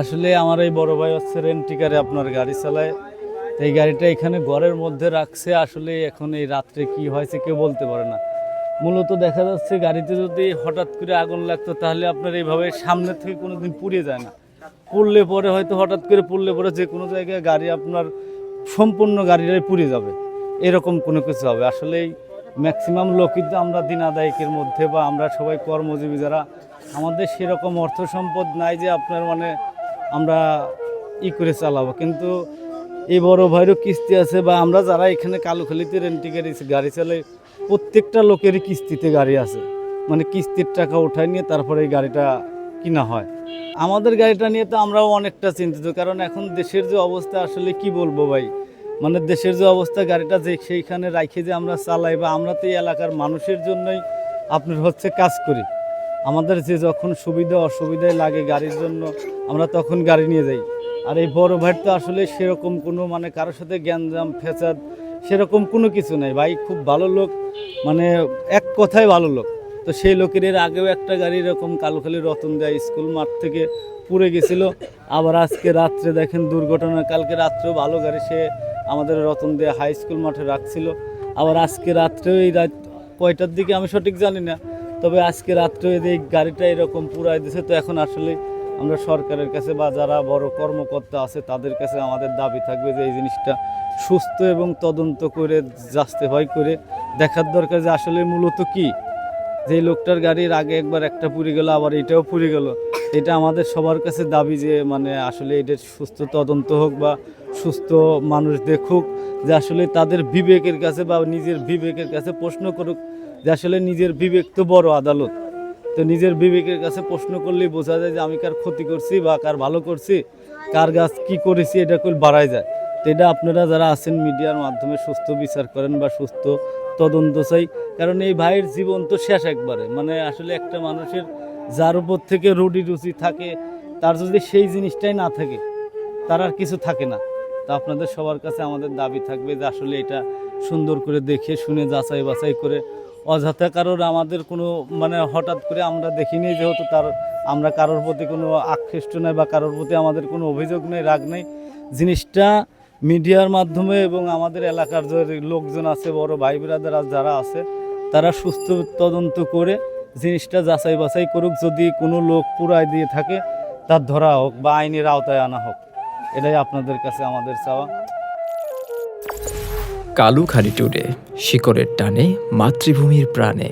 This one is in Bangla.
আসলে আমার এই বড় ভাই হচ্ছে রেন্টিকারে আপনার গাড়ি চালায়। এই গাড়িটা এখানে ঘরের মধ্যে রাখছে। আসলে এখন এই রাত্রে কি হয়েছে কেউ বলতে পারে না। মূলত দেখা যাচ্ছে গাড়িতে যদি হঠাৎ করে আগুন লাগতো, তাহলে আপনার এইভাবে সামনে থেকে কোনো দিন পুড়ে যায় না। পড়লে পরে হয়তো হঠাৎ করে পড়লে পরে যে কোনো জায়গায় গাড়ি আপনার সম্পূর্ণ গাড়িটাই পুড়ে যাবে। এরকম কোনো কিছু হবে। আসলেই ম্যাক্সিমাম লোকই তো আমরা দিন আদায়কের মধ্যে বা আমরা সবাই কর্মজীবী যারা, আমাদের সেরকম অর্থ সম্পদ নাই যে আপনার মানে আমরা ই করে চালাবো। কিন্তু এই বড় ভাইরও কিস্তি আছে বা আমরা যারা এখানে কালুখালিতে রেন্টি গাড়ি গাড়ি চালাই, প্রত্যেকটা লোকেরই কিস্তিতে গাড়ি আছে। মানে কিস্তির টাকা উঠায় নিয়ে তারপরে এই গাড়িটা কিনা হয়। আমাদের গাড়িটা নিয়ে তো আমরাও অনেকটা চিন্তিত, কারণ এখন দেশের যে অবস্থা আসলে কি বলব ভাই? মানে দেশের যে অবস্থা, গাড়িটা যে সেইখানে রাখে যে আমরা চালাই বা আমরা তো এই এলাকার মানুষের জন্যই আপনার হচ্ছে কাজ করি। আমাদের যে যখন সুবিধা অসুবিধায় লাগে গাড়ির জন্য, আমরা তখন গাড়ি নিয়ে যাই। আর এই বড় ভাইয়ের তো আসলে সেরকম কোনো মানে কারোর সাথে জ্ঞানজাম ফেসাদ সেরকম কোনো কিছু নেই। ভাই খুব ভালো লোক মানে এক কথায় ভালো লোক। তো সেই লোকের এর আগেও একটা গাড়ি এরকম কালুখালি রতন দেয় স্কুল মাঠ থেকে পুড়ে গেছিল। আবার আজকে রাত্রে দেখেন দুর্ঘটনা, কালকে রাত্রেও ভালো গাড়ি সে আমাদের রতন দেয়া হাই স্কুল মাঠে রাখছিল। আবার আজকে রাত্রেও এই রাত কয়টার দিকে আমি সঠিক জানি না। তবে আজকে রাত্রে এই গাড়িটা এরকম পুরাই দিছে, তো এখন আসলে আমরা সরকারের কাছে বা যারা বড় কর্মকর্তা আছে, তাদের কাছে আমাদের দাবি থাকবে যে এই জিনিসটা সুস্থ এবং তদন্ত করে জাস্টিফাই করে। দেখার দরকার যে আসলে মূলত কি? যে লোকটার গাড়ির আগে একবার একটা পুড়ে গেল, আবার এটাও পুড়ে গেল। এটা আমাদের সবার কাছে দাবি যে মানে আসলে এটার সুস্থ তদন্ত হোক বা সুস্থ মানুষ দেখুক, যে আসলে তাদের বিবেকের কাছে বা নিজের বিবেকের কাছে প্রশ্ন করুক। যে আসলে নিজের বিবেক তো বড় আদালত। তো নিজের বিবেকের কাছে প্রশ্ন করলেই বোঝা যায় যে আমি কার ক্ষতি করছি বা কার ভালো করছি, কার গাছ কি করেছি এটা করে বাড়ায় যায়। তো এটা আপনারা যারা আছেন মিডিয়ার মাধ্যমে সুস্থ বিচার করেন বা সুস্থ তদন্ত চাই। কারণ এই ভাইয়ের জীবন তো শেষ একবারে। মানে আসলে একটা মানুষের যার উপর থেকে রুডি রুচি থাকে, তার যদি সেই জিনিসটাই না থাকে, তার আর কিছু থাকে না। তা আপনাদের সবার কাছে আমাদের দাবি থাকবে যে আসলে এটা সুন্দর করে দেখে, শুনে যাচাই বাছাই করে অযথা কারোর আমাদের কোনো মানে হঠাৎ করে আমরা দেখিনি যেহেতু তার, আমরা কারোর প্রতি কোনো আকৃষ্ট নেই বা কারোর প্রতি আমাদের কোনো অভিযোগ নেই, রাগ নেই। জিনিসটা মিডিয়ার মাধ্যমে এবং আমাদের এলাকার যে লোকজন আছে, বড় ভাই ব্রাদার যারা আছে, তারা সুস্থ তদন্ত করে জিনিসটা যাচাই বাছাই করুক। যদি কোনো লোক পুরাই দিয়ে থাকে, তার ধরা হোক বা আইনের আওতায় আনা হোক। এটাই আপনাদের কাছে আমাদের চাওয়া। কালু খালি টুডে শিকড়ের টানে মাতৃভূমির প্রাণে।